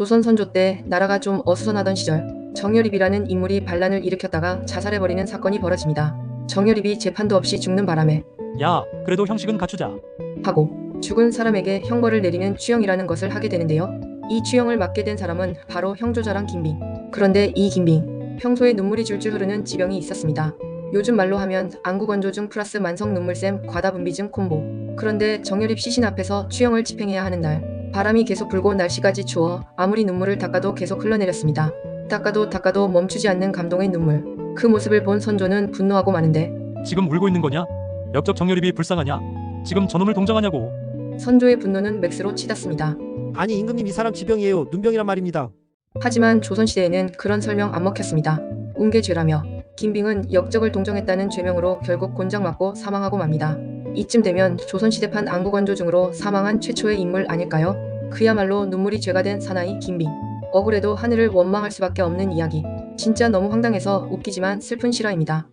조선 선조 때 나라가 좀 어수선하던 시절 정여립이라는 인물이 반란을 일으켰다가 자살해버리는 사건이 벌어집니다. 정여립이 재판도 없이 죽는 바람에 야, 그래도 형식은 갖추자. 하고 죽은 사람에게 형벌을 내리는 추형이라는 것을 하게 되는데요. 이 추형을 맡게 된 사람은 바로 형조자랑 김빙. 그런데 이 김빙 평소에 눈물이 줄줄 흐르는 지병이 있었습니다. 요즘 말로 하면 안구건조증 플러스 만성 눈물샘 과다분비증 콤보. 그런데 정여립 시신 앞에서 추형을 집행해야 하는 날 바람이 계속 불고 날씨까지 추워 아무리 눈물을 닦아도 계속 흘러내렸습니다. 닦아도 닦아도 멈추지 않는 감동의 눈물. 그 모습을 본 선조는 분노하고 마는데 지금 울고 있는 거냐? 역적 정렬입이 불쌍하냐? 지금 저놈을 동정하냐고. 선조의 분노는 맥스로 치닫습니다. 아니 임금님 이 사람 지병이에요. 눈병이란 말입니다. 하지만 조선시대에는 그런 설명 안 먹혔습니다. 운계죄라며 김빙은 역적을 동정했다는 죄명으로 결국 곤장 맞고 사망하고 맙니다. 이쯤 되면 조선시대판 안구건조증으로 사망한 최초의 인물 아닐까요? 그야말로 눈물이 죄가 된 사나이 김빙. 억울해도 하늘을 원망할 수밖에 없는 이야기. 진짜 너무 황당해서 웃기지만 슬픈 실화입니다.